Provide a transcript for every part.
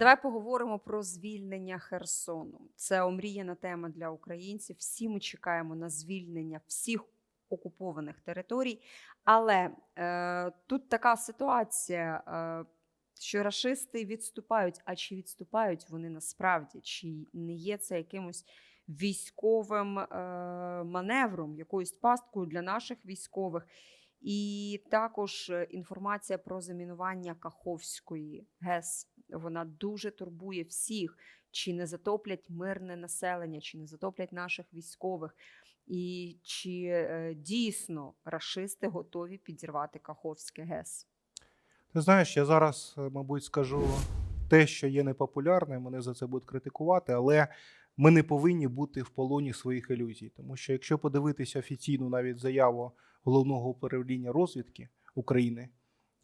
Давай поговоримо про звільнення Херсону. Це омріяна тема для українців. Всі ми чекаємо на звільнення всіх окупованих територій. Але е, тут така ситуація, е, що рашисти відступають. А чи відступають вони насправді? Чи не є це якимось військовим е, маневром, якоюсь пасткою для наших військових? І також е, інформація про замінування Каховської ГЕС. Вона дуже турбує всіх, чи не затоплять мирне населення, чи не затоплять наших військових, і чи е, дійсно рашисти готові підірвати Каховське ГЕС. Ти знаєш, я зараз, е, мабуть, скажу те, що є непопулярним, мене за це будуть критикувати, але ми не повинні бути в полоні своїх ілюзій. Тому що якщо подивитися офіційну навіть заяву головного управління розвідки України,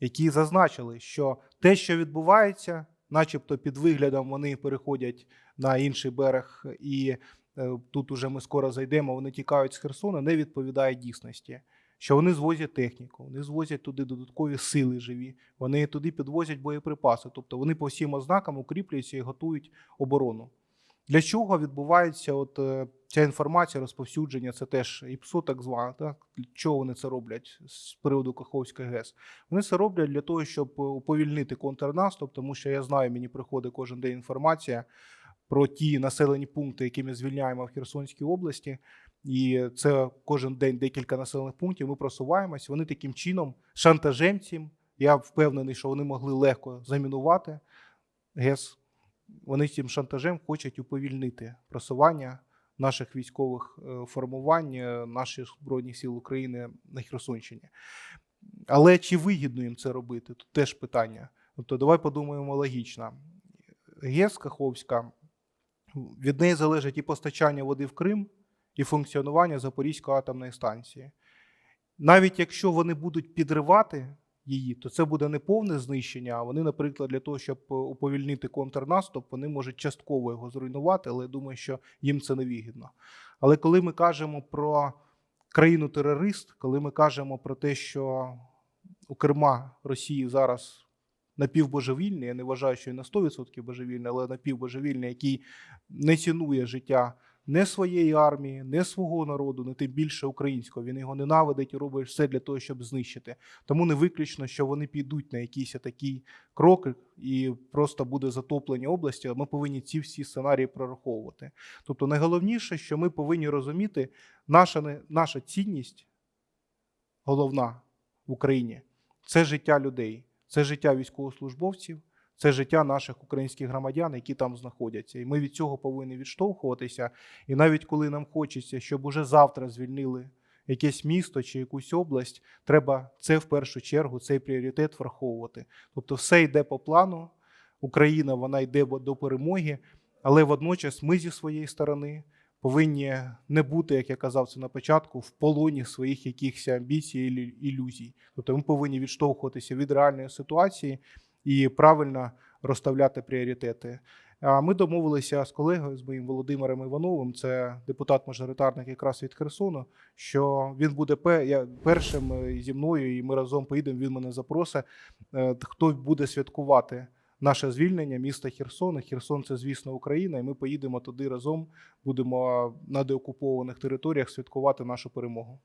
які зазначили, що те, що відбувається, начебто під виглядом вони переходять на інший берег, і е, тут уже ми скоро зайдемо, вони тікають з Херсона, не відповідає дійсності. Що вони звозять техніку, вони звозять туди додаткові сили живі, вони туди підвозять боєприпаси. Тобто вони по всім ознакам укріплюються і готують оборону. Для чого відбувається от е, ця інформація, розповсюдження? Це теж ІПСО, так зване. Так? Чого вони це роблять з приводу Каховської ГЕС? Вони це роблять для того, щоб уповільнити контрнаступ, тому що я знаю, мені приходить кожен день інформація про ті населені пункти, які ми звільняємо в Херсонській області. І це кожен день декілька населених пунктів. Ми просуваємось. Вони таким чином, шантажем цим, я впевнений, що вони могли легко замінувати ГЕС. Вони цим шантажем хочуть уповільнити просування наших військових е, формувань, е, наших Збройних сил України на Херсонщині. Але чи вигідно їм це робити? Тут теж питання. Тобто, давай подумаємо логічно. ГЕС Каховська, від неї залежить і постачання води в Крим, і функціонування Запорізької атомної станції. Навіть якщо вони будуть підривати її, то це буде не повне знищення. А вони, наприклад, для того, щоб уповільнити контрнаступ, вони можуть частково його зруйнувати, але я думаю, що їм це не вигідно. Але коли ми кажемо про країну-терорист, коли ми кажемо про те, що у керма Росії зараз напівбожевільний, я не вважаю, що і на 100% божевільний, але напівбожевільний, який не цінує життя не своєї армії, не свого народу, не тим більше українського. Він його ненавидить і робить все для того, щоб знищити. Тому не виключно, що вони підуть на якісь такі кроки і просто буде затоплення області. Ми повинні ці всі сценарії прораховувати. Тобто, найголовніше, що ми повинні розуміти, наша, наша цінність головна в Україні це життя людей, це життя військовослужбовців. Це життя наших українських громадян, які там знаходяться, і ми від цього повинні відштовхуватися. І навіть коли нам хочеться, щоб уже завтра звільнили якесь місто чи якусь область, треба це в першу чергу, цей пріоритет враховувати. Тобто, все йде по плану. Україна вона йде до перемоги, але водночас ми зі своєї сторони повинні не бути, як я казав це на початку, в полоні своїх якихось амбіцій і ілюзій. Тобто, ми повинні відштовхуватися від реальної ситуації і правильно розставляти пріоритети. Ми домовилися з колегою з моїм Володимиром Івановим, це депутат-мажоритарник якраз від Херсону. Що він буде першим е, зі мною, і ми разом поїдемо. Він мене запросить. е, Хто буде святкувати наше звільнення міста Херсона? Херсон це, звісно, Україна, і ми поїдемо туди разом. Будемо на деокупованих територіях святкувати нашу перемогу.